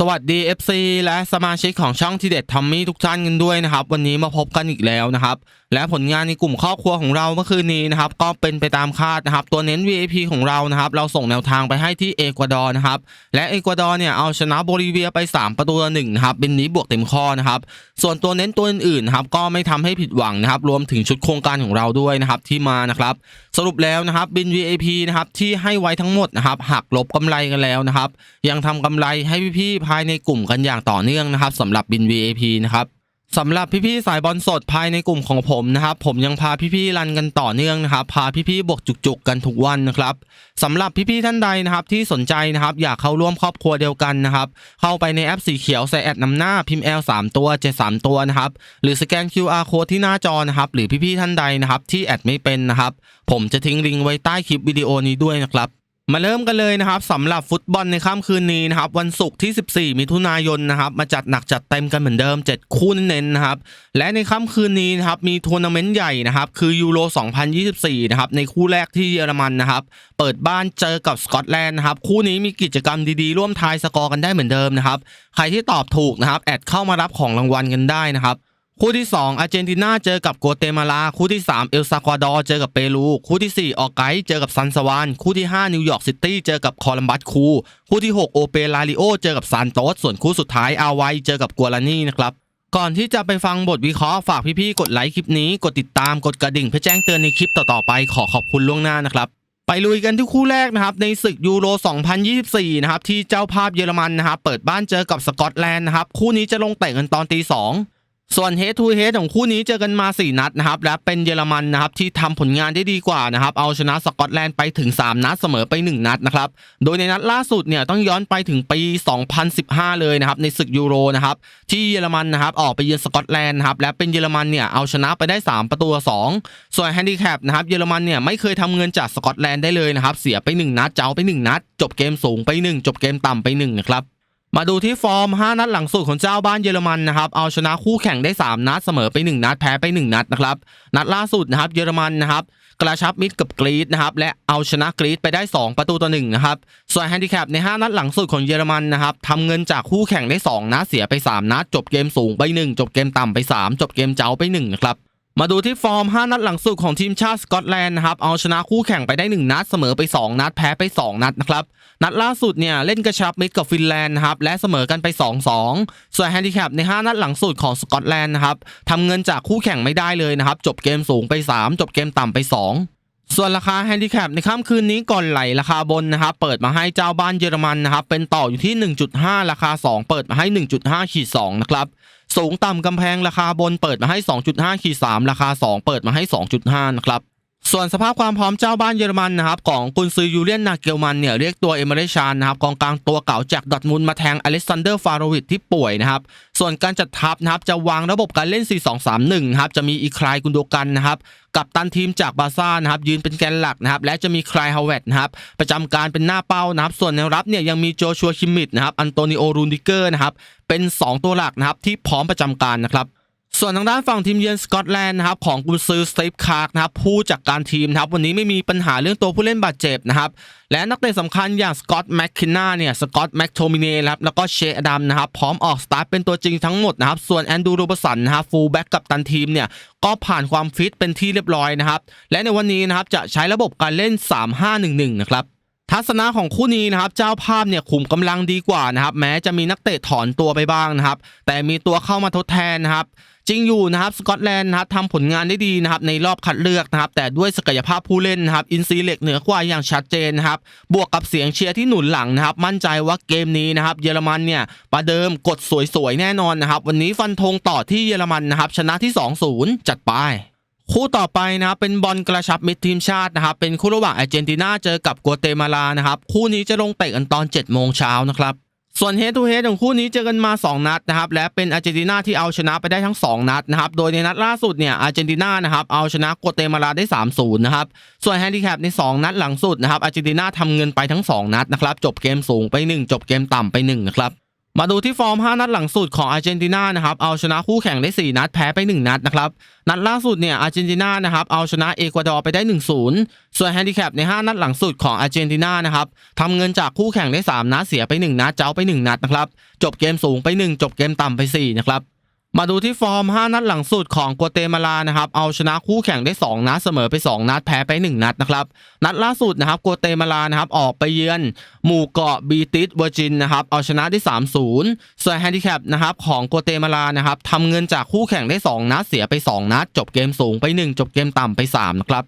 สวัสดี FC และสมาชิกของช่องทีเด็ดทอมมี่ทุกท่านกันด้วยนะครับ วันนี้มาพบกันอีกแล้วนะครับ และผลงานในกลุ่มครอบครัวของเราเมื่อคืนนี้นะครับ ก็เป็นไปตามคาดนะครับ ตัวเน้น VIP ของเรานะครับ เราส่งแนวทางไปให้ที่เอกวาดอร์นะครับ และเอกวาดอร์เนี่ยเอาชนะโบลิเวียไป 3 ประตูต่อหนึ่งนะครับเป็นนี้บวกเต็มข้อนะครับ ส่วนตัวเน้นตัวอื่นๆนะครับก็ไม่ทำให้ผิดหวังนะครับ รวมถึงชุดโครงการของเราด้วยนะครับที่มานะครับ สรุปแล้วนะครับบิน VIP นะครับที่ให้ไว้ทั้งหมดนะครับหักลบกำไรกันแล้วนะครับ ยังทำกำไรให้พี่ๆภายในกลุ่มกันอย่างต่อเนื่องนะครับสำหรับบิน VIP นะครับสำหรับพี่ๆสายบอลสดภายในกลุ่มของผมนะครับผมยังพาพี่ๆรันกันต่อเนื่องนะครับ พาพี่ๆบวกจุกๆกันทุกวันนะครับสำหรับพี่ๆท่านใดนะครับที่สนใจนะครับอยากเข้าร่วมครอบครัวเดียวกันนะครับเข้าไปในแอปสีเขียวใส่แอดนำหน้าพิมพ์ L 3ตัว7 3ตัวนะครับหรือสแกน QR code ที่หน้าจอนะครับหรือพี่ๆท่านใดนะครับที่แอดไม่เป็นนะครับผมจะทิ้งลิงก์ไว้ใต้คลิปวิดีโอนี้ด้วยนะครับ มาเริ่มกันเลยนะครับสำหรับฟุตบอลในค่ำคืนนี้นะครับวันศุกร์ที่ 14 มิถุนายนนะครับมาจัดหนักจัดเต็มกันเหมือนเดิม 7 คู่เน้นๆนะครับและในค่ำคืนนี้นะครับมีทัวร์นาเมนต์ใหญ่นะครับคือยูโร 2024 นะครับในคู่แรกที่เยอรมันนะครับเปิดบ้านเจอกับสกอตแลนด์นะครับคู่นี้มีกิจกรรมดีๆ ร่วมทายสกอร์กันได้เหมือนเดิมนะครับใครที่ตอบถูกนะครับแอดเข้ามารับของรางวัลกันได้นะครับ คู่ที่ 2 อาร์เจนตินาเจอกับกัวเตมาลา คู่ที่ 3 เอลซากวาดอร์เจอกับเปรู คู่ที่ 4 ออกไกเจอกับซันสวาน คู่ที่ 5 นิวยอร์กซิตี้เจอกับคอลัมบัสคูคู่ที่ 6 โอเปลาริโอเจอกับซานโตส ส่วนคู่สุดท้ายอาไวเจอกับกัวลานี่นะครับ ก่อนที่จะไปฟังบทวิเคราะห์ฝากพี่ๆ กดไลค์คลิปนี้ กดติดตาม กดกระดิ่งเพื่อแจ้งเตือนในคลิปต่อๆไป ขอขอบคุณล่วงหน้านะครับไปลุยกันที่คู่แรกนะครับในศึกยูโร 2024 นะครับที่เจ้าภาพเยอรมันนะครับเปิดบ้านเจอกับสกอตแลนด์นะครับคู่นี้จะลงเตะกันตอนตีสอง ส่วนเฮดทูเฮดของคู่นี้เจอกันมา 4 นัดนะครับ และเป็นเยอรมันนะครับที่ทำผลงานได้ดีกว่านะครับ เอาชนะสกอตแลนด์ไปถึง 3 นัดเสมอไป 1 นัดนะครับ โดยในนัดล่าสุดเนี่ยต้องย้อนไปถึงปี 2015 เลยนะครับในศึกยูโรนะครับที่เยอรมันนะครับออกไปเยือนสกอตแลนด์นะครับและเป็นเยอรมันเนี่ยเอาชนะไปได้ 3 ประตูต่อสองส่วนแฮนดิแคปนะครับเยอรมันเนี่ยไม่เคยทำเงินจากสกอตแลนด์ได้เลยนะครับเสียไป 1 นัดเจ้าไป 1 นัด จบเกมสูงไป 1 จบเกมต่ำไป1นะครับ มาดูที่ฟอร์ม 5 นัดหลังสุดของเจ้าบ้านเยอรมันนะครับ เอาชนะคู่แข่งได้ 3 นัดเสมอไป 1 นัดแพ้ไป 1 นัดนะครับ นัดล่าสุดนะครับเยอรมันนะครับกระชับมิตรกับกรีซนะครับและเอาชนะกรีซไปได้ 2 ประตูต่อ1นะครับส่วนแฮนดิแคปใน 5 นัดหลังสุดของเยอรมันนะครับทำเงินจากคู่แข่งได้ 2 นัดเสียไป 3 นัด จบเกมสูงไป 1 จบเกมต่ำไป 3 จบเกมเจ้าไป1นะครับ มาดูที่ฟอร์ม 5 นัดหลังสุดของทีมชาติสกอตแลนด์นะครับ เอาชนะคู่แข่งไปได้ 1 นัด เสมอไป 2 นัด แพ้ไป 2 นัดนะครับ นัดล่าสุดเนี่ยเล่นกระชับมิตรกับฟินแลนด์นะครับ และเสมอกันไป 2-2 ส่วนแฮนดิแคปใน 5 นัดหลังสุดของสกอตแลนด์นะครับทำเงินจากคู่แข่งไม่ได้เลยนะครับ จบเกมสูงไป 3 จบเกมต่ำไป 2ส่วนราคาแฮนดิแคปในค่ำคืนนี้ก่อนไหลราคาบนนะครับเปิดมาให้เจ้าบ้านเยอรมันนะครับเป็นต่ออยู่ที่ 1.5 ราคา 2 เปิดมาให้ 1.5ขีด2นะครับ สูงต่ำกำแพงราคาบนเปิดมาให้ 2.5ขีด3ราคา 2 เปิดมาให้ 2.5นะครับ ส่วนสภาพความพร้อมเจ้าบ้านเยอรมันนะครับของกุนซือยูเลียนนาเกลมันเนี่ยเรียกตัวเอเมเรชานนะครับกองกลางตัวเก่าจากดอทมุนมาแทงอเล็กซานเดอร์ฟาโรวิชที่ป่วยนะครับส่วนการจัดทัพนะครับจะวางระบบการเล่น 4-2-3-1นะครับจะมีอีคลายกุนโดกันนะครับกับตันทีมจากบาซ่านะครับยืนเป็นแกนหลักนะครับและจะมีคลายฮาวเวตนะครับประจำการเป็นหน้าเป้านะครับส่วนแนวรับเนี่ยยังมีโจชัวคิมมิดนะครับอันโตนิโอรูนดิเกอร์นะครับเป็น 2 ตัวหลักนะครับที่พร้อมประจำการนะครับ ส่วนทางด้านฝั่งทีมเยือนสกอตแลนด์นะครับของกุนซือสตีฟคาร์กนะครับผู้จัดการทีมนะครับวันนี้ไม่มีปัญหาเรื่องตัวผู้เล่นบาดเจ็บนะครับและนักเตะสำคัญอย่างสกอตแมคคินนาเนี่ยสกอตแมคโทมิเน่ครับแล้วก็เชอดัมนะครับพร้อมออกสตาร์ทเป็นตัวจริงทั้งหมดนะครับส่วนแอนดูโรบสันนะครับฟูลแบ็กกับตันทีมเนี่ยก็ผ่านความฟิตเป็นที่เรียบร้อยนะครับและในวันนี้นะครับจะใช้ระบบการเล่น 3-5-1-1 นะครับทัศนะของคู่นี้นะครับเจ้าภาพเนี่ยขุมกำลังดีกว่านะครับแม้จะมีนักเตะถอนตัวไปบ้างนะครับแต่มีตัวเข้ามาทดแทนนะครับ จริงอยู่นะครับสกอตแลนด์นะครับทำผลงานได้ดีนะครับในรอบคัดเลือกนะครับแต่ด้วยศักยภาพผู้เล่นนะครับอินซีเล็กเหนือกว่าอย่างชัดเจนนะครับบวกกับเสียงเชียร์ที่หนุนหลังนะครับมั่นใจว่าเกมนี้นะครับเยอรมันเนี่ยประเดิมกดสวยๆแน่นอนนะครับวันนี้ฟันธงต่อที่เยอรมันนะครับชนะที่ 2-0 จัดไปคู่ต่อไปนะครับเป็นบอลกระชับมิตรทีมชาตินะครับเป็นคู่ระหว่างอาร์เจนตินาเจอกับกัวเตมาลานะครับคู่นี้จะลงเตะกันตอน7โมงเช้านะครับ ส่วนเฮดทูเฮดของคู่นี้เจอกันมา 2 นัดนะครับและเป็นอาร์เจนตินาที่เอาชนะไปได้ทั้ง 2 นัดนะครับโดยในนัดล่าสุดเนี่ยอาร์เจนตินานะครับเอาชนะกัวเตมาลาได้ 3-0นะครับส่วนแฮนดิแคปใน 2 นัดหลังสุดนะครับอาร์เจนตินาทำเงินไปทั้ง 2 นัดนะครับจบเกมสูงไป 1 จบเกมต่ำไป1นะครับ มาดูที่ฟอร์ม 5 นัดหลังสุดของอาร์เจนตินานะครับเอาชนะคู่แข่งได้ 4 นัดแพ้ไป 1 นัดนะครับนัดล่าสุดเนี่ยอาร์เจนตินานะครับเอาชนะเอกวาดอร์ไปได้ 1-0 ส่วนแฮนดิแคปใน 5 นัดหลังสุดของอาร์เจนตินานะครับทำเงินจากคู่แข่งได้ 3 นัดเสียไป 1 นัดเจ้าไป 1 นัดนะครับจบเกมสูงไป 1 จบเกมต่ำไป4นะครับ มาดูที่ฟอร์ม 5 นัดหลังสุดของกัวเตมาลานะครับเอาชนะคู่แข่งได้ 2 นัดเสมอไป 2 นัดแพ้ไป 1 นัดนะครับนัดล่าสุดนะครับกัวเตมาลานะครับออกไปเยือน หมู่เกาะบีติสเวอร์จินนะครับเอาชนะได้ 3-0 ส่วนแฮนดิแคปนะครับของกัวเตมาลานะครับทำเงินจากคู่แข่งได้ 2 นัดเสียไป 2 นัด จบเกมสูงไป 1 จบเกมต่ำไป 3 นะครับ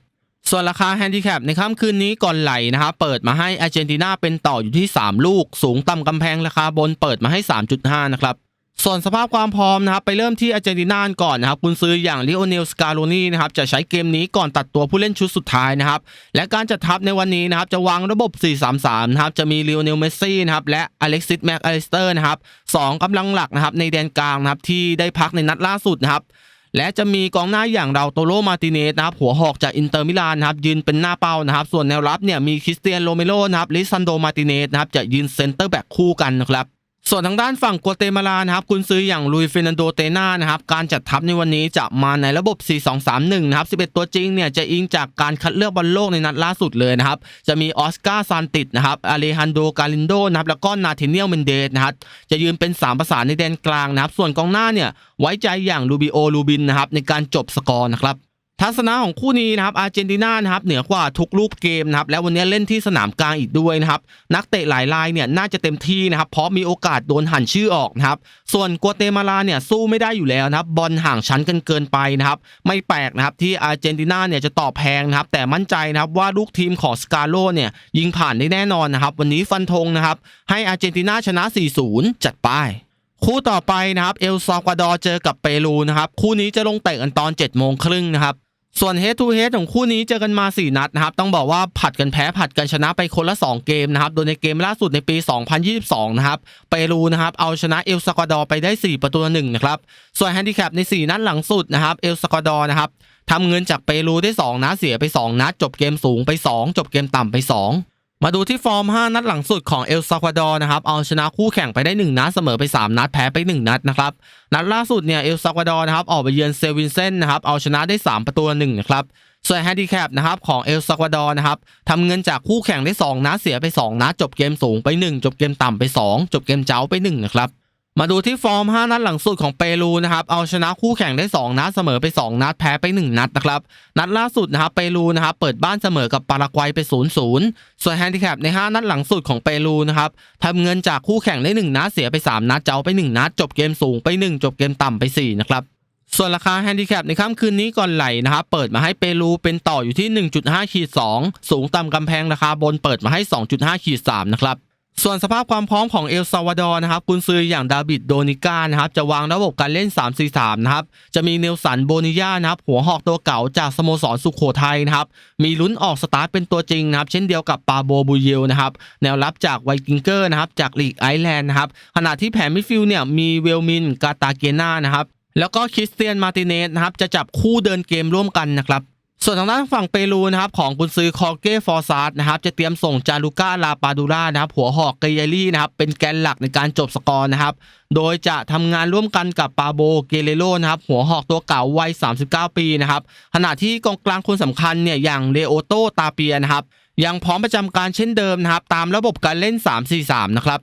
ส่วนราคาแฮนดิแคปในค่ำคืนนี้ก่อนไหลนะครับเปิดมาให้อาร์เจนตินาเป็นต่ออยู่ที่ 3 ลูก สูงต่ำกำแพงราคาบนเปิดมาให้ 3.5 นะครับ ส่วนสภาพความพร้อมนะครับไปเริ่มที่อาร์เจนตินาก่อนนะครับคุณซื้ออย่างลิโอเนลสกาโ o นีนะครับจะใช้เกมนี้ก่อนตัดตัวผู้เล่นชุดสุดท้ายนะครับและการจัดทัพในวันนี้นะครับจะวางระบบ 4-3-3 นะครับจะมีลิโอเนลเมสซี่นะครับและอเล็กซิสแม็กอลิสเตอร์นะครับสองกำลังหลักนะครับในแดนกลางนะครับที่ได้พักในนัดล่าสุดนะครับและจะมีกองหน้าอย่างเราโตโรมาติเนสนะครับหัวหอกจากอินเตอร์มิลานนะครับยืนเป็นหน้าเป้านะครับส่วนแนวรับเนี่ยมีคริสเตียนโรเมโรนะครับลิซันโดมาติเนสนะครับจะยืนเซนเตอร์แบ็กคู่กันนะครับ ส่วนทางด้านฝั่งกัวเตมาลานะครับกุนซื้ออย่างลุยเฟรนันโดเตนานะครับการจัดทัพในวันนี้จะมาในระบบ 4-2-3-1 นะครับ 11 ตัวจริงเนี่ยจะอิงจากการคัดเลือกบอลโลกในนัดล่าสุดเลยนะครับ จะมีออสการ์ซานติดนะครับอาเลฮันโดกาลินโดนะครับแล้วก็นาเทเนียลเมนเดสนะครับจะยืนเป็น 3 ประสานในแดนกลางนะครับ ส่วนกองหน้าเนี่ยไว้ใจอย่างลูบิโอลูบินนะครับในการจบสกอร์นะครับ ทัศนะของคู่นี้นะครับอาร์เจนตินานะครับเหนือกว่าทุกรูปเกมนะครับและวันนี้เล่นที่สนามกลางอีกด้วยนะครับนักเตะหลายรายเนี่ยน่าจะเต็มที่นะครับเพราะมีโอกาสโดนหั่นชื่อออกนะครับส่วนกัวเตมาลาเนี่ยสู้ไม่ได้อยู่แล้วนะครับบอลห่างชั้นกันเกินไปนะครับไม่แปลกนะครับที่อาร์เจนตินาเนี่ยจะตอบแพงนะครับแต่มั่นใจนะครับว่าลูกทีมของสกาโลเนี่ยยิงผ่านได้แน่นอนนะครับวันนี้ฟันธงนะครับให้อาร์เจนตินาชนะ 4-0 จัดไปคู่ต่อไปนะครับเอลซาวาดอร์เจอกับเปรูนะครับคู่นี้จะลงเตะกันตอน7โมงครึ่งนะครับ ส่วน Head to Head ของคู่นี้เจอกันมา 4 นัดนะครับ ต้องบอกว่าผัดกันแพ้ผัดกันชนะไปคนละ 2 เกมนะครับ โดยในเกมล่าสุดในปี 2022 นะครับ เปรูนะครับ เอาชนะเอลซากวาดอร์ไปได้ 4 ประตูต่อหนึ่งนะครับ ส่วนแฮนดิแคปใน 4 นัดหลังสุดนะครับ เอลซากวาดอร์นะครับทำเงินจากเปรูได้ 2 นัดเสียไป 2 นัด จบเกมสูงไป 2 จบเกมต่ำไป 2 มาดูที่ฟอร์ม 5 นัดหลังสุดของเอลซากวาดอร์นะครับ เอาชนะคู่แข่งไปได้ 1 นัด เสมอไป 3 นัด แพ้ไป 1 นัดนะครับ นัดล่าสุดเนี่ย เอลซากวาดอร์นะครับ ออกไปเยือนเซวินเซนนะครับ เอาชนะได้ 3 ประตูหนึ่งนะครับ ส่วนแฮนดิแคปนะครับของเอลซากวาดอร์นะครับทำเงินจากคู่แข่งได้ 2 นัด เสียไป 2 นัด จบเกมสูงไป 1 จบเกมต่ำไป 2 จบเกมเจ้าไป1นะครับ มาดูที่ฟอร์ม 5 นัดหลังสุดของเปรูนะครับ เอาชนะคู่แข่งได้ 2 นัด เสมอไป 2 นัด แพ้ไป 1 นัดนะครับ นัดล่าสุดนะครับ เปรูนะครับ เปิดบ้านเสมอกับปารากวัยไป 0-0 ส่วนแฮนดิแคปใน 5 นัดหลังสุดของเปรูนะครับทำเงินจากคู่แข่งได้ 1 นัด เสียไป 3 นัด เจ้าไป 1 นัด จบเกมสูงไป 1 จบเกมต่ำไป 4 นะครับส่วนราคาแฮนดิแคปในค่ำคืนนี้ก่อนไหลนะครับเปิดมาให้เปรูเป็นต่ออยู่ที่ 1.5ขีด2สูงต่ำกำแพงราคาบนเปิดมาให้ 2.5ขีด3นะครับ ส่วนสภาพความพร้อมของเอลซาวาดอร์นะครับกุนซืออย่างดาบิดโดนิก้านะครับจะวางระบบการเล่น 3-4-3 นะครับจะมีเนลสันโบนิยานะครับหัวหอกตัวเก่าจากสโมสรสุขโขทัยนะครับมีลุ้นออกสตาร์ทเป็นตัวจริงนะครับเช่นเดียวกับปาโบบูเยลนะครับแนวรับจากไวกิงเกอร์นะครับจากลีกไอแลนด์นะครับขณะที่แผนมิดฟิลด์เนี่ยมีเวลมินกาตาเกนานะครับแล้วก็คริสเตียนมาติเนสนะครับจะจับคู่เดินเกมร่วมกันนะครับ ส่วนทางด้านฝั่งเปรูนะครับของกุนซือคอร์เก้ฟอร์ซาร์นะครับจะเตรียมส่งจารุก้าลาปาดูรานะครับหัวหอกเกเยลี่นะครับเป็นแกนหลักในการจบสกอร์นะครับโดยจะทำงานร่วมกันกับปาโบเกเรโรนะครับหัวหอกตัวเก่าวัย 39 ปีนะครับขณะที่กองกลางคนสำคัญเนี่ยอย่างเลโอโตตาเปียนะครับยังพร้อมประจำการเช่นเดิมนะครับตามระบบการเล่น 3-4-3 นะครับ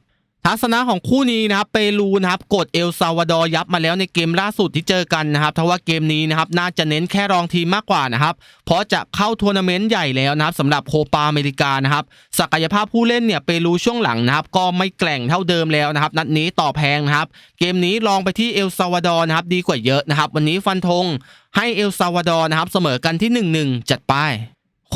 ทัศนะของคู่นี้นะครับเปรูนะครับกดเอลซาวาดอร์ยับมาแล้วในเกมล่าสุดที่เจอกันนะครับเพราะว่าเกมนี้นะครับน่าจะเน้นแค่รองทีมมากกว่านะครับเพราะจะเข้าทัวร์นาเมนต์ใหญ่แล้วนะครับสำหรับโคปาอเมริกานะครับศักยภาพผู้เล่นเนี่ยเปรูช่วงหลังนะครับก็ไม่แกร่งเท่าเดิมแล้วนะครับนัดนี้ต่อแพงนะครับเกมนี้ลองไปที่เอลซาวาดอร์นะครับดีกว่าเยอะนะครับวันนี้ฟันธงให้เอลซาวาดอร์นะครับเสมอกันที่ 1-1 จัดไป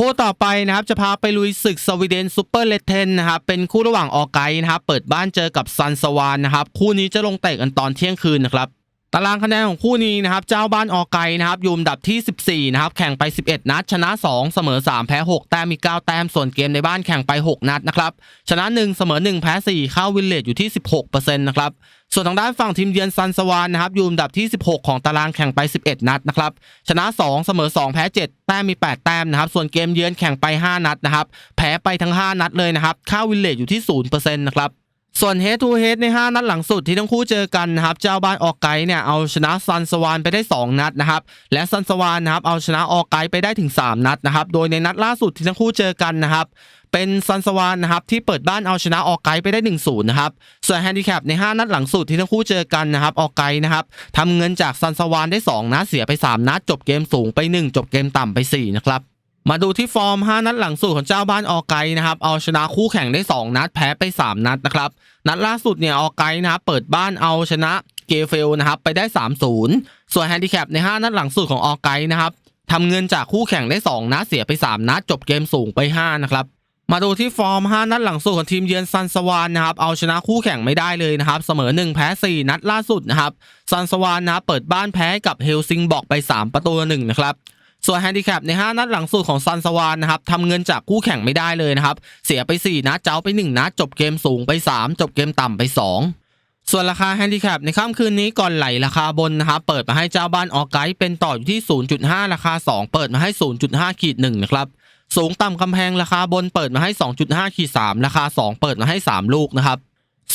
คู่ต่อไปนะครับจะพาไปลุยศึกสวีเดนซูเปอร์เลเทนนะครับเป็นคู่ระหว่างออไกนะครับเปิดบ้านเจอกับซันสวานนะครับคู่นี้จะลงเตะกันตอนเที่ยงคืนนะครับ ตารางคะแนนของคู่นี้นะครับเจ้าบ้านออไกนะครับอยู่อันดับที่ 14นะครับแข่งไป 11 นัด ชนะ 2 เสมอ 3 แพ้ 6 แต้มมี 9 แต้มส่วนเกมในบ้านแข่งไป 6 นัดนะครับชนะ 1 เสมอ 1 แพ้ 4 เข้าวินเลจอยู่ที่ 16%นะครับส่วนทางด้านฝั่งทีมเยือนซันสวานนะครับอยู่อันดับที่ 16 ของตารางแข่งไป 11 นัดนะครับชนะ 2 เสมอ 2 แพ้ 7 แต้มมี 8 แต้มนะครับส่วนเกมเยือนแข่งไป 5 นัดนะครับแพ้ไปทั้ง 5 นัดเลยนะครับค่าวินเลจอยู่ที่0%นะครับ ส่วน Head to Head ใน 5 นัดหลังสุดที่ทั้งคู่เจอกันนะครับเจ้าบ้านออกไกเนี่ยเอาชนะซันสวานไปได้ 2 นัดนะครับและซันสวานนะครับเอาชนะออกไกไปได้ถึง 3 นัดนะครับโดยในนัดล่าสุดที่ทั้งคู่เจอกันนะครับเป็นซันสวานนะครับที่เปิดบ้านเอาชนะออกไกไปได้1-0นย์ะครับส่วนแฮนดิแคปใน 5 นัดหลังสุดที่ทั้งคู่เจอกันนะครับออกไกนะครับทำเงินจากซันสวานได้ 2 นัดเสียไป 3 นัดจบเกมสูงไป 1 จบเกมต่ำไป 4 นะครับ มาดูที่ฟอร์ม 5 นัดหลังสุดของเจ้าบ้านออไกนะครับ เอาชนะคู่แข่งได้ 2 นัดแพ้ไป 3 นัดนะครับ นัดล่าสุดเนี่ยออไกนะครับเปิดบ้านเอาชนะเกเฟลนะครับไปได้ 3-0 ส่วนแฮนดิแคปใน 5 นัดหลังสุดของออไกนะครับทำเงินจากคู่แข่งได้ 2 นัดเสียไป 3 นัดจบเกมสูงไป 5 นะครับ มาดูที่ฟอร์ม 5 นัดหลังสุดของทีมเยือนซันสวานนะครับเอาชนะคู่แข่งไม่ได้เลยนะครับเสมอ 1 แพ้ 4 นัดล่าสุดนะครับซันสวานนับเปิดบ้านแพ้กับเฮลซิงบอกไป 3 ประตูต่อหนึ่งนะครับ ส่วนแฮนดิแคปใน 5 นัดหลังสุดของซันสวานนะครับทำเงินจากคู่แข่งไม่ได้เลยนะครับ เสียไป 4 นัดเจ้าไป 1 นัดจบเกมสูงไป 3 จบเกมต่ำไป 2ส่วนราคาแฮนดิแคปในค่ำคืนนี้ก่อนไหลราคาบนนะครับเปิดมาให้เจ้าบ้านออกไกด์เป็นต่ออยู่ที่ 0.5 ราคา 2 เปิดมาให้ 0.5ขีด1นะครับสูงต่ำกำแพงราคาบนเปิดมาให้ 2.5ขีด3ราคา 2 เปิดมาให้ 3 ลูกนะครับ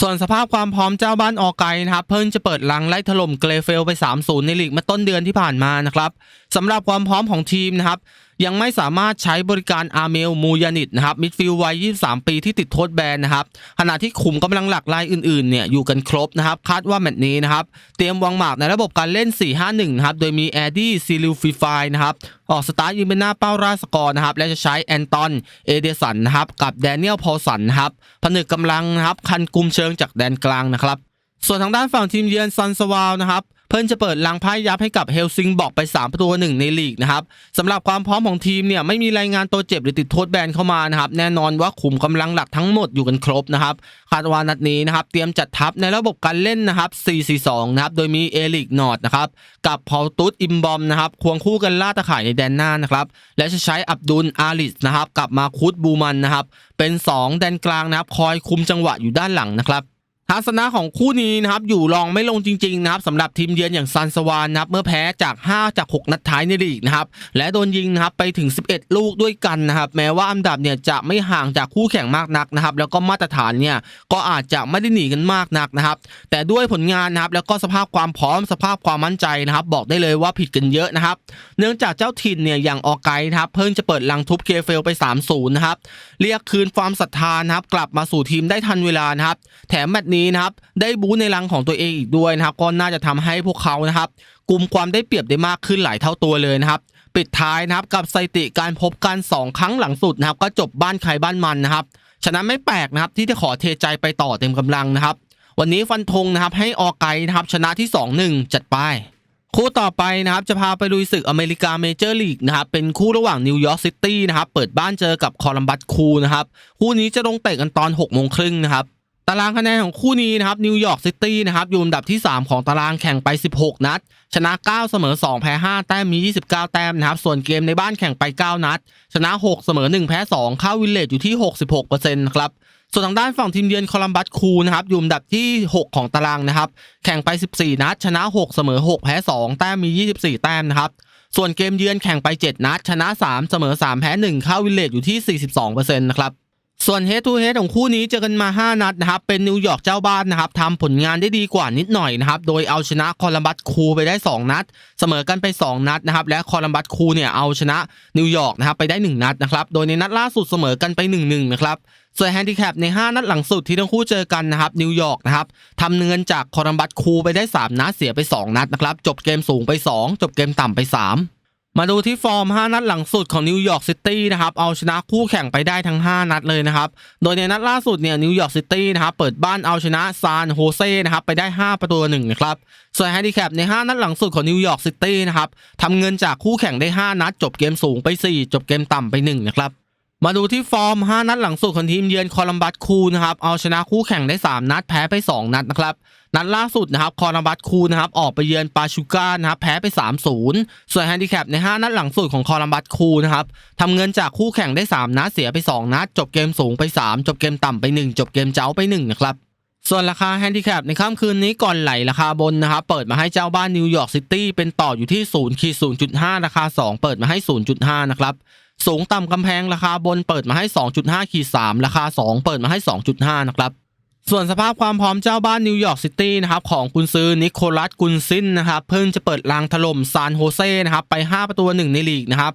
ส่วนสภาพความพร้อมเจ้าบ้านออกไกนะครับเพิ่งจะเปิดลังไล่ถล่มเกรเฟลไป 3-0 ในลีกเมื่อต้นเดือนที่ผ่านมานะครับ สำหรับความพร้อมของทีมนะครับยังไม่สามารถใช้บริการอาร์เมลมูยานิตนะครับมิดฟิลด์วัย 23 ปีที่ติดโทษแบนนะครับขณะที่ขุมกำลังหลักรายอื่นๆเนี่ยอยู่กันครบนะครับคาดว่าแมตช์นี้นะครับเตรียมวางหมากในระบบการเล่น 4-5-1 นะครับโดยมีแอดดี้ซิลิฟิฟายนะครับออกสตาร์ทยืนเป็นหน้าเป้าราสกอร์นะครับและจะใช้แอนตอนเอเดสันนะครับกับแดเนียลพอลสันนะครับผนึกกำลังนะครับคันกลุ่มเชิงจากแดนกลางนะครับส่วนทางด้านฝั่งทีมเยือนซันสวาลนะครับ เพิ่นจะเปิดลังไพ่ยับให้กับเฮลซิงบอกไป 3 ประตูหนึ่งในลีกนะครับสำหรับความพร้อมของทีมเนี่ยไม่มีรายงานตัวเจ็บหรือติดโทษแบนเข้ามานะครับแน่นอนว่าขุมกำลังหลักทั้งหมดอยู่กันครบนะครับคาดว่านัดนี้นะครับเตรียมจัดทัพในระบบการเล่นนะครับ 4-4-2 นะครับโดยมีเอลิกนอร์ดนะครับกับพอลตุสอิมบอมนะครับควงคู่กันล่าตะข่ายในแดนหน้านะครับและจะใช้อับดุลอาลิสนะครับกับมาคุดบูมันนะครับเป็น 2 แดนกลางนะครับคอยคุมจังหวะอยู่ด้านหลังนะครับ ทัศนะของคู่นี้นะครับอยู่รองไม่ลงจริงๆนะครับสำหรับทีมเยือนอย่างซันสวานนะครับเมื่อแพ้จาก 5 จาก 6 นัดท้ายในลีกนะครับและโดนยิงนะครับไปถึง 11 ลูกด้วยกันนะครับแม้ว่าอันดับเนี่ยจะไม่ห่างจากคู่แข่งมากนักนะครับแล้วก็มาตรฐานเนี่ยก็อาจจะไม่ได้หนีกันมากนักนะครับแต่ด้วยผลงานนะครับแล้วก็สภาพความพร้อมสภาพความมั่นใจนะครับบอกได้เลยว่าผิดกันเยอะนะครับเนื่องจากเจ้าถิ่นเนี่ยอย่างออกไกนะครับเพิ่งจะเปิดลังทุบเคเฟลไป 3-0 นะครับเรียกคืนความศรัทธานะครับกลับมาสู่ทีมได้ทันเวลานะครับแถมแมตช์นี้นะครับได้บู๊ในรังของตัวเองอีกด้วยนะครับ ก็น่าจะทำให้พวกเขานะครับกลุ่มความได้เปรียบได้มากขึ้นหลายเท่าตัวเลยนะครับ ปิดท้ายนะครับกับสถิติการพบกัน 2 ครั้งหลังสุดนะครับ ก็จบบ้านใครบ้านมันนะครับฉะนั้นไม่แปลกนะครับที่จะขอเทใจไปต่อเต็มกำลังนะครับ วันนี้ฟันธงนะครับให้ออไกนะครับชนะที่ 2-1 จัดไปคู่ต่อไปนะครับจะพาไปลุยศึกอเมริกาเมเจอร์ลีกนะครับเป็นคู่ระหว่างนิวยอร์กซิตี้นะครับเปิดบ้านเจอกับคอลัมบัสคูนะครับคู่นี้จะลงเตะกันตอน6โมงครึ่งนะครับ ตารางคะแนนของคู่นี้นะครับนิวยอร์กซิตี้นะครับอยู่อันดับที่ 3 ของตารางแข่งไป 16 นัด ชนะ 9 เสมอ 2 แพ้ 5 แต้มมี 29 แต้มนะครับส่วนเกมในบ้านแข่งไป 9 นัด ชนะ 6 เสมอ 1 แพ้ 2 เข้าวิลเลจอยู่ที่ 66%นะครับส่วนทางด้านฝั่งทีมเยือนโคลัมบัสคูนะครับอยู่อันดับที่ 6 ของตารางนะครับแข่งไป 14 นัด ชนะ 6 เสมอ 6 แพ้ 2 แต้มมี 24 แต้มนะครับส่วนเกมเยือนแข่งไป 7 นัด ชนะ 3 เสมอ 3 แพ้ 1 เข้าวิลเลจอยู่ที่ 42%นะครับ ส่วน Head to Head ของคู่นี้เจอกันมา 5 นัดนะครับ เป็นนิวยอร์กเจ้าบ้านนะครับทำผลงานได้ดีกว่านิดหน่อยนะครับ โดยเอาชนะคอลัมบัสคูไปได้ 2 นัด เสมอกันไป 2 นัดนะครับ และคอลัมบัสคูเนี่ยเอาชนะนิวยอร์กนะครับไปได้ 1 นัดนะครับ โดยในนัดล่าสุดเสมอกันไป 1-1 นะครับส่วนแฮนดิแคปใน 5 นัดหลังสุดที่ทั้งคู่เจอกันนะครับนิวยอร์กนะครับทำเงินจากคอลัมบัสคูไปได้ 3 นัดเสียไป 2 นัดนะครับจบเกมสูงไป 2 จบเกมต่ำไป 3 มาดูที่ฟอร์ม 5 นัดหลังสุดของนิวยอร์กซิตี้นะครับเอาชนะคู่แข่งไปได้ทั้ง 5 นัดเลยนะครับ โดยในนัดล่าสุดเนี่ยนิวยอร์กซิตี้นะครับเปิดบ้านเอาชนะซานโฮเซ่นะครับไปได้ 5 ประตูหนึ่งนะครับส่วนแฮนดิแคปใน 5 นัดหลังสุดของนิวยอร์กซิตี้นะครับทำเงินจากคู่แข่งได้ 5 นัด จบเกมสูงไป 4 จบเกมต่ำไป1นะครับ มาดูที่ฟอร์ม 5 นัดหลังสุดของทีมเยือนคอลัมบัสคูนะครับ เอาชนะคู่แข่งได้ 3 นัด แพ้ไป 2 นัดนะครับ นัดล่าสุดนะครับคอลัมบัสคูนะครับ ออกไปเยือนปาชูก้านะครับ แพ้ไป 3-0 ส่วนแฮนดิแคปใน 5 นัดหลังสุดของคอลัมบัสคูนะครับทำเงินจากคู่แข่งได้ 3 นัด เสียไป 2 นัด จบเกมสูงไป 3 จบเกมต่ำไป 1 จบเกมเจ้าไป 1 นะครับส่วนราคาแฮนดิแคปในค่ำคืนนี้ก่อนไหลราคาบนนะครับเปิดมาให้เจ้าบ้านนิวยอร์กซิตี้เป็นต่ออยู่ที่0ขีด0.5 ราคา 2 เปิดมาให้ 0.5 นะครับ สูงต่ำกำแพงราคาบนเปิดมาให้ 2.5ขีด3ราคา 2 เปิดมาให้ 2.5 นะครับส่วนสภาพความพร้อมเจ้าบ้านนิวยอร์กซิตี้นะครับของกุนซือนิโคลัสกุนซินนะครับเพิ่งจะเปิดลางถล่มซานโฮเซ่นะครับไป 5 ประตูหนึ่งในลีกนะครับ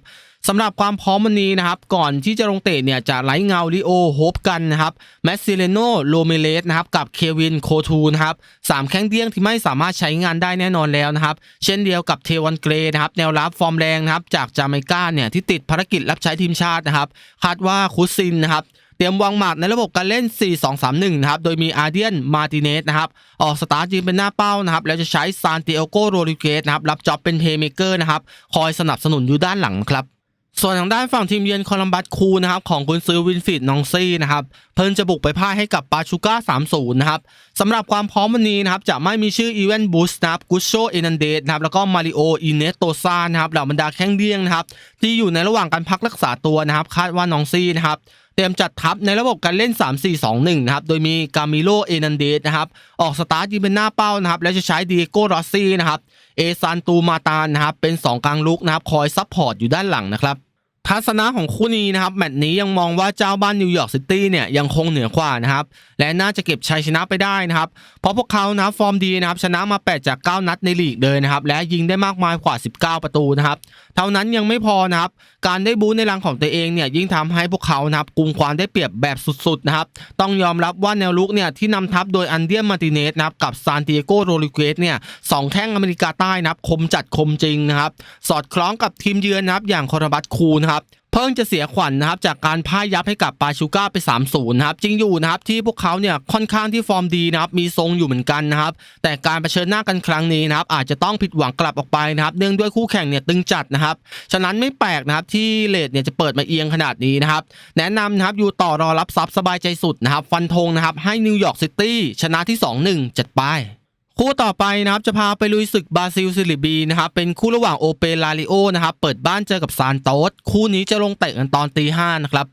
สำหรับความพร้อมวันนี้นะครับก่อนที่จะลงเตะเนี่ยจะไล่เงาลิโอโฮปกันนะครับแมสซิเลโนโลเมเลสนะครับกับเควินโคทูนะครับสามแข้งเดี้ยงที่ไม่สามารถใช้งานได้แน่นอนแล้วนะครับเช่นเดียวกับเทวันเกรนะครับแนวรับฟอร์มแรงนะครับจากจาเมกาเนี่ยที่ติดภารกิจรับใช้ทีมชาตินะครับคาดว่าคุซินนะครับเตรียมวางหมากในระบบการเล่น 4-2-3-1 นะครับ โดยมีอาร์เดียน มาติเนส นะครับ ออกสตาร์ทยืนเป็นหน้าเป้านะครับ แล้วจะใช้ซานติเอโกโรดิเกสนะครับ รับจ็อบเป็นเพย์เมเกอร์นะครับ คอยสนับสนุนอยู่ด้านหลังครับ ส่วนทางด้านฝั่งทีมเยือนโคลัมบัสคูนะครับของคุณซื้อวินฟิดนองซี่นะครับเพิ่งจะบุกไปพ่ายให้กับปาชูก้า3-0นะครับสำหรับความพร้อมวันนี้นะครับจะไม่มีชื่ออีเวนบูสนะครับกุชโชเอนันเดสนะครับแล้วก็มาริโออินเนสโตซานะครับเหล่าบรรดาแข้งเดี้ยงนะครับที่อยู่ในระหว่างการพักรักษาตัวนะครับคาดว่านองซี่นะครับเตรียมจัดทัพในระบบการเล่น 3-4-2-1 นะครับ โดยมีกามิโล เอนันเดสนะครับ ออกสตาร์ทยืนเป็นหน้าเป้านะครับ แล้วจะใช้ดีโก้รอซี่นะครับ เอซานตูมาตานนะครับ เป็น 2 กลางลุกนะครับ คอยซัพพอร์ตอยู่ด้านหลังนะครับ ทัศนะของคู่นี้นะครับแมตช์นี้ยังมองว่าเจ้าบ้านนิวยอร์กซิตี้เนี่ยยังคงเหนือกว่านะครับและน่าจะเก็บชัยชนะไปได้นะครับเพราะพวกเขานะฟอร์มดีนะครับชนะมา 8 จาก 9 นัดในลีกเลยนะครับและยิงได้มากมายกว่า 19 ประตูนะครับ เท่านั้นยังไม่พอนะครับ การได้บู๊ในรังของตัวเองเนี่ยยิ่งทำให้พวกเขานะครับกุมความได้เปรียบแบบสุดๆนะครับ ต้องยอมรับว่าแนวลุกเนี่ยที่นำทัพโดยอันเดียมมาร์ติเนสนะครับกับซานติเอโกโรลิเกสเนี่ยสองแข้งอเมริกาใต้นะครับคมจัดคมจริงนะครับ สอดคล้องกับทีมเยือนนะครับอย่างคอร์บัตคูนะครับเพิ่งจะเสียขวัญนนะครับจากการพ่ายยับให้กับปาชูก้าไป3-0นะครับจริงอยู่นะครับที่พวกเขาเนี่ยค่อนข้างที่ฟอร์มดีนะครับมีทรงอยู่เหมือนกันนะครับแต่การเผชิญหน้ากันครั้งนี้นะครับอาจจะต้องผิดหวังกลับออกไปนะครับเนื่องด้วยคู่แข่งเนี่ยตึงจัดนะครับฉะนั้นไม่แปลกนะครับที่เลดเนี่ยจะเปิดมาเอียงขนาดนี้นะครับแนะนำนะครับอยู่ต่อรอรับซับสบายใจสุดนะครับฟันธงนะครับให้นิวยอร์กซิตี้ชนะที่ 2-1จัดไป คู่ต่อไปนะครับจะพาไปลุยศึกบราซิลซิลิบีนะครับเป็นคู่ระหว่างโอเปลาริโอนะครับเปิดบ้านเจอกับซานโตสคู่นี้จะลงเตะกันตอนตีห้านะครับ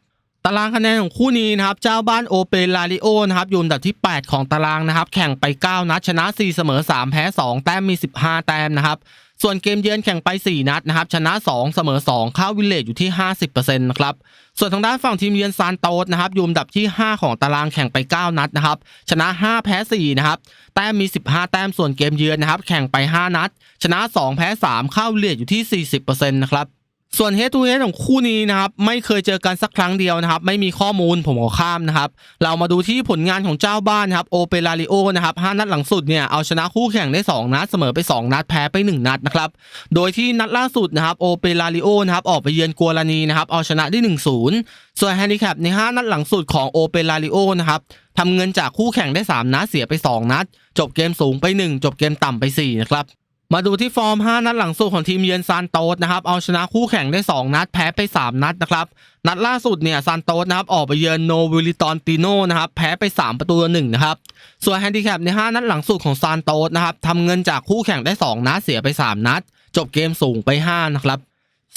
ตารางคะแนนของคู่นี้นะครับเจ้าบ้านโอเปลาริโอนะครับอยู่อันดับที่ 8 ของตารางนะครับ แข่งไป 9 นัดชนะ 4 เสมอ 3 แพ้ 2 แต้มมี 15 แต้มนะครับ ส่วนเกมเยือนแข่งไป 4 นัดนะครับ ชนะ 2 เสมอ2เข้าวิลเลจอยู่ที่ 50%นะครับ ส่วนทางด้านฝั่งทีมเยือนซานโตสนะครับอยู่อันดับที่ 5 ของตารางแข่งไป 9 นัดนะครับ ชนะ 5 แพ้ 4 นะครับ แต้มมี 15 แต้ม ส่วนเกมเยือนนะครับ แข่งไป 5 นัด ชนะ 2 แพ้3เข้าเลียดอยู่ที่ 40%นะครับ ส่วนเฮ d ทูเฮดของคู่นี้นะครับไม่เคยเจอกันสักครั้งเดียวนะครับ ไม่มีข้อมูลผมขอข้ามนะครับ เรามาดูที่ผลงานของเจ้าบ้านครับโอเปราริโอนะครับ5นัดหลังสุดเนี่ยเอาชนะคู่แข่งได้ 2 นัดเสมอไป 2 นัดแพ้ไป 1 นัดนะครับโดยที่นัดล่าสุดนะครับโอเปราริโอนะครับออกไปเยือนกัวลานีนะครับเอาชนะได้ 1-0 ส่วนแฮนดิแคปใน 5 นัดหลังสุดของโอเปราริโอนะครับทำเงินจากคู่แข่งได้ 3 นัดเสียไป 2 นัด จบเกมสูงไป 1 จบเกมต่ำไป4นะครับ มาดูที่ฟอร์ม 5 นัดหลังสุดของทีมเยือนซานโตสนะครับเอาชนะคู่แข่งได้ 2 นัดแพ้ไป 3 นัดนะครับนัดล่าสุดเนี่ยซานโตสนะครับออกไปเยือนโนวิลิตอนติโนนะครับแพ้ไป 3 ประตูต่อหนึ่งนะครับส่วนแฮนดิแคปใน 5 นัดหลังสุดของซานโตสนะครับทำเงินจากคู่แข่งได้ 2 นัดเสียไป 3 นัด จบเกมสูงไป 5 นะครับ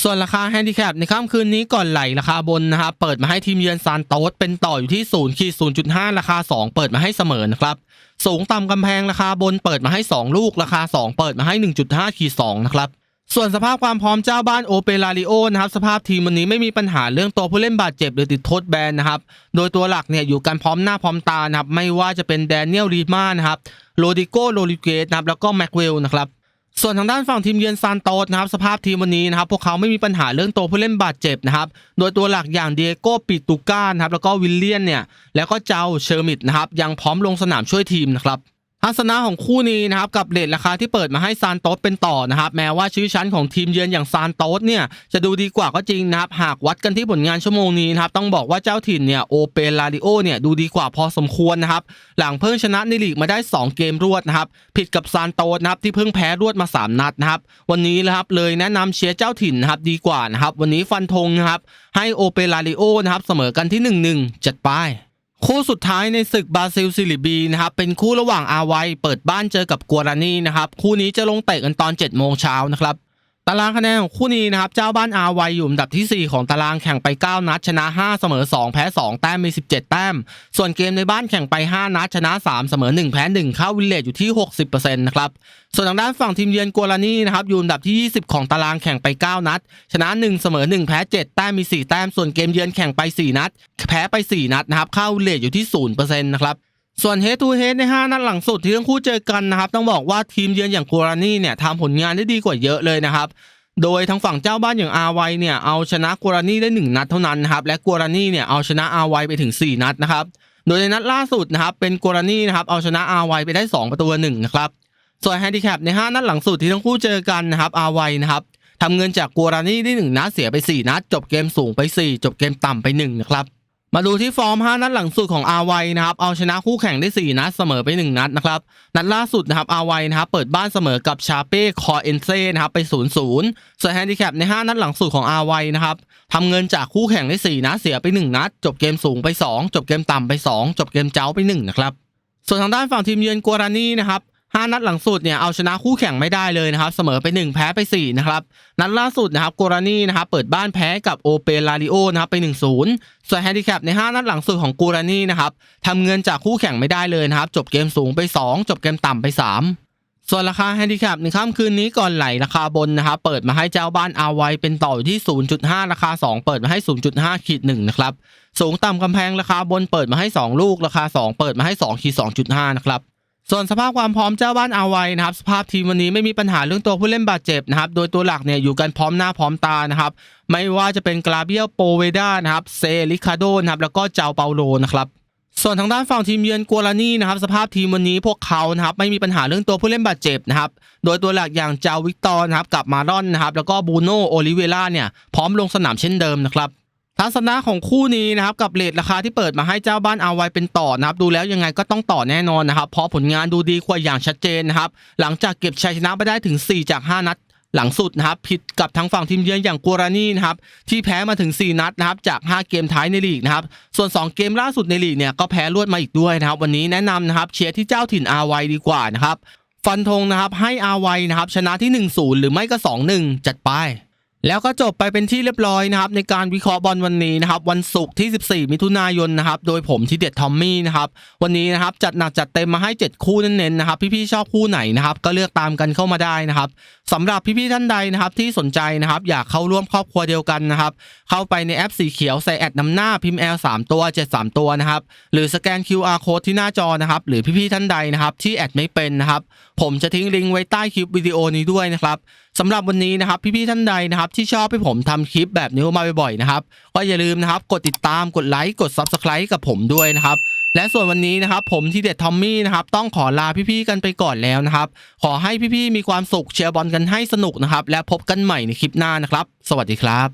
ส่วนราคาแฮนดิแคปในค่ำคืนนี้ก่อนไหลราคาบนนะครับเปิดมาให้ทีมเยือนซานโตสเป็นต่ออยู่ที่0ขีด0.5ราคา 2 เปิดมาให้เสมอนะครับสูงต่ำกำแพงราคาบนเปิดมาให้ 2 ลูกราคา 2 เปิดมาให้ 1.5ขีด2นะครับส่วนสภาพความพร้อมเจ้าบ้านโอเปราริโอนะครับสภาพทีมวันนี้ไม่มีปัญหาเรื่องตัวผู้เล่นบาดเจ็บหรือติดโทษแบนนะครับโดยตัวหลักเนี่ยอยู่กันพร้อมหน้าพร้อมตานะครับไม่ว่าจะเป็นแดเนียลรีมานะครับโรดิโกโรลิเกสนะครับแล้วก็แม็กเวลนะครับ ส่วนทางด้านฝั่งทีมเยือนซานโตสนะครับสภาพทีมวันนี้นะครับพวกเขาไม่มีปัญหาเรื่องตัวผู้เล่นบาดเจ็บนะครับโดยตัวหลักอย่างเดียโก้ปิตูก้านะครับแล้วก็วิลเลียนเนี่ยแล้วก็เจ้าเชอร์มิดนะครับยังพร้อมลงสนามช่วยทีมนะครับ ทัศนะของคู่นี้นะครับกับเลทราคาที่เปิดมาให้ซานโตสเป็นต่อนะครับแม้ว่าชื่อชั้นของทีมเยือนอย่างซานโตสเนี่ยจะดูดีกว่าก็จริงนะครับหากวัดกันที่ผลงานชั่วโมงนี้นะครับต้องบอกว่าเจ้าถิ่นเนี่ยโอเปราริโอเนี่ยดูดีกว่าพอสมควรนะครับหลังเพิ่งชนะในลีกมาได้ 2 เกมรวดนะครับผิดกับซานโตสนะครับที่เพิ่งแพ้รวดมา 3 นัดนะครับวันนี้นะครับเลยแนะนำเชียร์เจ้าถิ่นนะครับดีกว่านะครับวันนี้ฟันธงนะครับให้โอเปราริโอนะครับเสมอกันที่1-1จัดไป คู่สุดท้ายในศึกบราซิลซิลิบีนะครับเป็นคู่ระหว่างอาไวเปิดบ้านเจอกับกัวรานีนะครับคู่นี้จะลงเตะกันตอน7โมงเช้านะครับ ตารางคะแนนของคู่นี้นะครับเจ้าบ้านอาไวอยู่อันดับทีสี่ 4 ของตารางแข่งไป 9 นัดชนะ 5 เสมอ 2 แพ้ 2 แต้มมี 17 แต้ม ส่วนเกมในบ้านแข่งไป 5 นัดชนะ 3 เสมอ 1 แพ้1เข้าวิลเลจอยู่ที่ 60%นะครับส่วนทางด้านฝั่งทีมเยือนกัวรานีนะครับอยู่อันดับที่ 20 ของตารางแข่งไป 9 นัด ชนะ 1 เสมอ 1 แพ้ 7 แต้มมี 4 แต้ม ส่วนเกมเยือนแข่งไป 4 นัด แพ้ไป 4 นัดนะครับเข้าวิลเลจอยู่ที่ 0%นะครับ ส่วน Head to Head ใน 5 นัดหลังสุดที่ทั้งคู่เจอกันนะครับ ต้องบอกว่าทีมเยือนอย่างกัวรานี่เนี่ยทำผลงานได้ดีกว่าเยอะเลยนะครับ โดยทางฝั่งเจ้าบ้านอย่างอาไวเนี่ยเอาชนะกัวรานี่ได้ 1 นัดเท่านั้นนะครับและกัวรานี่เนี่ยเอาชนะอาไวไปถึง 4 นัดนะครับ โดยในนัดล่าสุดนะครับเป็นกัวรานี่นะครับเอาชนะอาไวไปได้ 2 ประตูหนึ่งนะครับส่วนแฮนดิแคปใน 5 นัดหลังสุดที่ทั้งคู่เจอกันนะครับอาไวนะครับทำเงินจากกัวรานี่ได้ 1 นัดเสียไป 4 นัด จบเกมสูงไป 4 จบเกมต่ำไป1นะครับ มาดูที่ฟอร์ม 5 นัดหลังสุดของอาไวนะครับ เอาชนะคู่แข่งได้ 4 นัดเสมอไป 1 นัดนะครับ นัดล่าสุดนะครับอาไวนะครับเปิดบ้านเสมอกับชาเป้คอเอนเซ่นะครับไป 0-0ส่วนแฮนดิแคปใน 5 นัดหลังสุดของอาไวนะครับทำเงินจากคู่แข่งได้ 4 นัดเสียไป 1 นัด จบเกมสูงไป 2 จบเกมต่ำไป 2 จบเกมเจ้าไป 1 นะครับ ส่วนทางด้านฝั่งทีมเยือนกัวรานีนะครับ 5 นัดหลังสุดเนี่ยเอาชนะคู่แข่งไม่ได้เลยนะครับเสมอไป 1 แพ้ไป4นะครับนัดล่าสุดนะครับกัวรานี่นะครับเปิดบ้านแพ้กับโอเปลาริโอนะครับไป 1-0ส่วนแฮนดิแคปใน 5 นัดหลังสุดของกัวรานี่นะครับทำเงินจากคู่แข่งไม่ได้เลยนะครับจบเกมสูงไป 2 จบเกมต่ำไป 3ส่วนราคาแฮนดิแคปในค่ำคืนนี้ก่อนไหลราคาบนนะครับเปิดมาให้เจ้าบ้านอาไวเป็นต่ออยู่ที่ 0.5 ราคา 2 เปิดมาให้ 0.5ขีด1นะครับสูงต่ำกำแพงราคาบนเปิดมาให้ 2 ลูกราคา 2 เปิดมาให้2ขีด2.5 นะครับ ส่วนสภาพความพร้อมเจ้าบ้านอาไวนะครับสภาพทีมวันนี้ไม่มีปัญหาเรื่องตัวผู้เล่นบาดเจ็บนะครับโดยตัวหลักเนี่ยอยู่กันพร้อมหน้าพร้อมตานะครับไม่ว่าจะเป็นกราเบียลโปเวดานะครับเซริคาโดนะครับแล้วก็เจ้าเปาโลนะครับส่วนทางด้านฝั่งทีมเยือนกัวลานีนะครับสภาพทีมวันนี้พวกเขานะครับไม่มีปัญหาเรื่องตัวผู้เล่นบาดเจ็บนะครับโดยตัวหลักอย่างเจ้าวิกตอร์นะครับกับมารอนนะครับแล้วก็บูโนโอลิเวล่าเนี่ยพร้อมลงสนามเช่นเดิมนะครับ ทัศนะของคู่นี้นะครับกับเลทราคาที่เปิดมาให้เจ้าบ้านเอาไว้เป็นต่อนะครับดูแล้วยังไงก็ต้องต่อแน่นอนนะครับเพราะผลงานดูดีกว่าอย่างชัดเจนนะครับหลังจากเก็บชัยชนะไปได้ถึง 4 จาก 5 นัดหลังสุดนะครับผิดกับทางฝั่งทีมเยือนอย่างกัวรานีนะครับที่แพ้มาถึง 4 นัดนะครับจาก 5 เกมท้ายในลีกนะครับส่วน 2 เกมล่าสุดในลีกเนี่ยก็แพ้รวดมาอีกด้วยนะครับวันนี้แนะนำนะครับเชียร์ที่เจ้าถิ่นอาไวดีกว่านะครับฟันธงนะครับให้อาไวนะครับชนะที่1-0หรือไม่ก็2-1จัดไป แล้วก็จบไปเป็นที่เรียบร้อยนะครับในการวิเคราะห์บอลวันนี้นะครับวันศุกร์ที่ 14 มิถุนายนนะครับโดยผมที่เด็ดทอมมี่นะครับวันนี้นะครับจัดหนักจัดเต็มมาให้ 7 คู่เน้นๆนะครับพี่ๆชอบคู่ไหนนะครับก็เลือกตามกันเข้ามาได้นะครับสำหรับพี่ๆท่านใดนะครับที่สนใจนะครับอยากเข้าร่วมครอบครัวเดียวกันนะครับเข้าไปในแอปสีเขียวใส่แอดนำหน้าพิมพ์ L 3ตัว 7 3 ตัวนะครับหรือสแกน QR code ที่หน้าจอนะครับหรือพี่ๆท่านใดนะครับที่แอดไม่เป็นนะครับผมจะทิ้งลิงก์ไว้ใต้คลิปวิดีโอนี้ด้วยนะครับ สำหรับวันนี้นะครับพี่ๆท่านใดนะครับที่ชอบให้ผมทำคลิปแบบนี้มาบ่อยๆนะครับก็อย่าลืมนะครับกดติดตามกดไลค์กด Subscribe กับผมด้วยนะครับและส่วนวันนี้นะครับผมที่เด็ดทอมมี่นะครับต้องขอลาพี่ๆกันไปก่อนแล้วนะครับขอให้พี่ๆมีความสุขเชียร์บอลกันให้สนุกนะครับและพบกันใหม่ในคลิปหน้านะครับ สวัสดีครับ